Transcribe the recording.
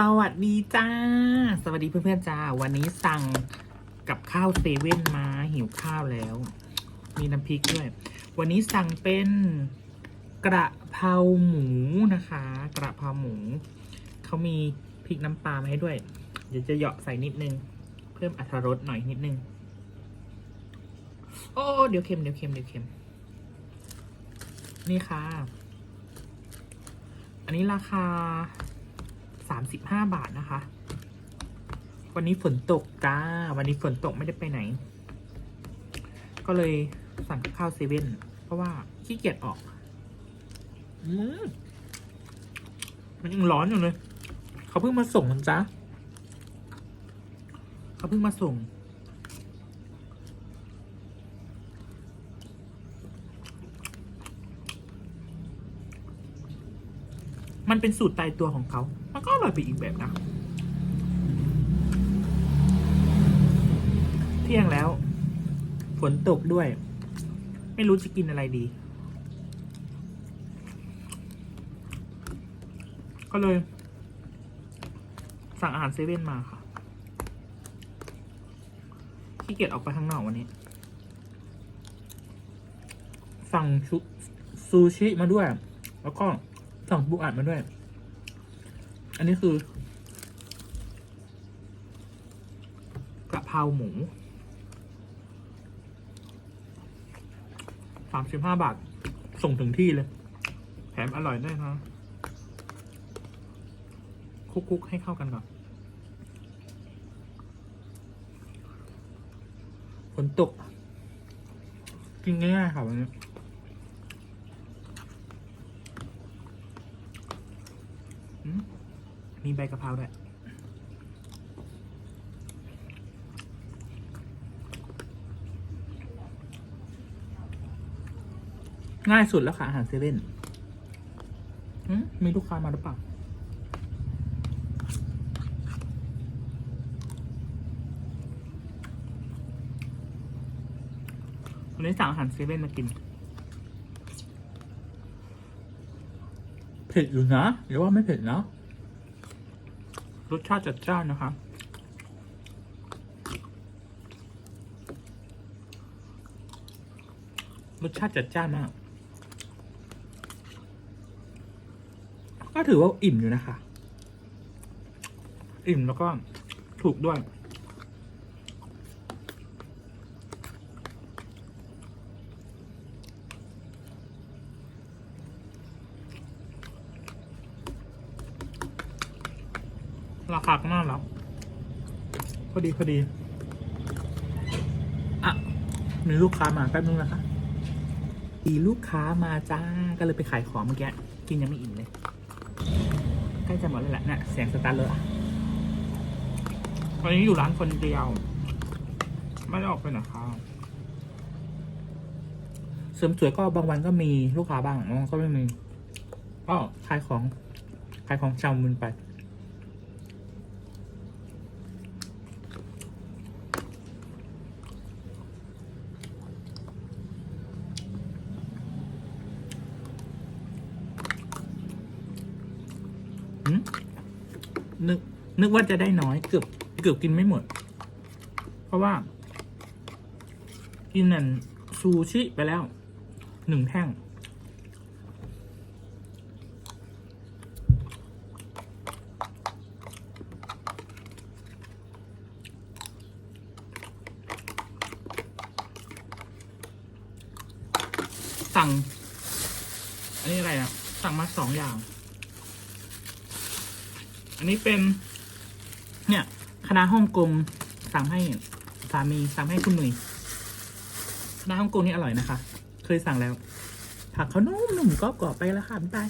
สวัสดีจ้า สวัสดีเพื่อนๆจ้า วันนี้สั่งกับข้าวเซเว่นมาหิวข้าวแล้ว มีน้ำพริกด้วย วันนี้สั่งเป็นกระเพราหมูนะคะ กระเพราหมู เขามีพริกน้ำปลามาให้ด้วย เดี๋ยวจะเหยาะใส่นิดนึง เพิ่มอรรถรสหน่อยนิดนึง โอ้เดี๋ยวเค็มเดี๋ยวเค็มเดี๋ยวเค็ม นี่ค่ะ อันนี้ราคา สามสิบห้าบาทนะคะ วันนี้ฝนตกจ้า วันนี้ฝนตกไม่ได้ไปไหน ก็เลยสั่งข้าวเซเว่นเพราะว่าขี้เกียจออกอืมมันยังร้อนอยู่เลย เขาเพิ่งมาส่งนจ้าเขาเพิ่งมาส่ง มันเป็นสูตรตายตัวของเขา มันก็อร่อยไปอีกแบบนะ เที่ยงแล้ว ฝนตกด้วย ไม่รู้จะกินอะไรดี ก็เลย สั่งอาหารเซเว่นมาค่ะ ขี้เกียจออกไปข้างนอกวันนี้ สั่งซูชิมาด้วย แล้วก็ สั่งบุอัดมาด้วย อันนี้คือกระเพราหมูสามสิบห้าบาท ส่งถึงที่เลย แถมอร่อยด้วยนะคลุกๆให้เข้ากันก่อนฝนตก กินง่ายๆค่ะวันนี้ มีใบกะเพราด้วยง่ายสุดแล้วค่ะอาหารเซเว่นมมีลูกค้ามาหรือเปล่า วันนี้สั่งอาหารเซเว่นมากิน ผ็ดอยู่นะหรือว่าไม่เผ็ดนะ รสชาติจัดจ้านนะคะรสชาติจัดจ้านมาก ก็ถือว่าอิ่มอยู่นะคะ อิ่มแล้วก็ถูกด้วย ราคาก็น่ารักพอดีพอดีอะมีลูกค้ามาแป๊บนึงนะคะมีลูกค้ามาจ้าก็เลยไปขายของเมื่อกี้กินยังไม่อิ่มเลยใกล้จะหมดแล้วแหละเนี่ยเสียงสตาร์เลยอันนี้อยู่ร้านคนเดียว ไม่ได้ออกไปไหนครับเสริมสวยก็บางวันก็มีลูกค้าบ้างบางวันก็ไม่มีก็ขายของขายของชาวมุนไป หืม นึก นึกว่าจะได้น้อยเกือบเกือบกินไม่หมด เพราะว่า กินนั่นซูชิไปแล้วหนึ่งแท่ง สั่ง อันนี้อะไรอะ สั่งมาสองอย่าง อันนี้เป็น เนี่ยคณะฮ่องกงสั่งให้สามีสั่งให้คุณหนุ่ยคณะฮ่องกงนี่อร่อยนะคะ เคยสั่งแล้ว ผักเขานุ่มๆก็กรอบไปแล้วค่ะบ๊ายบาย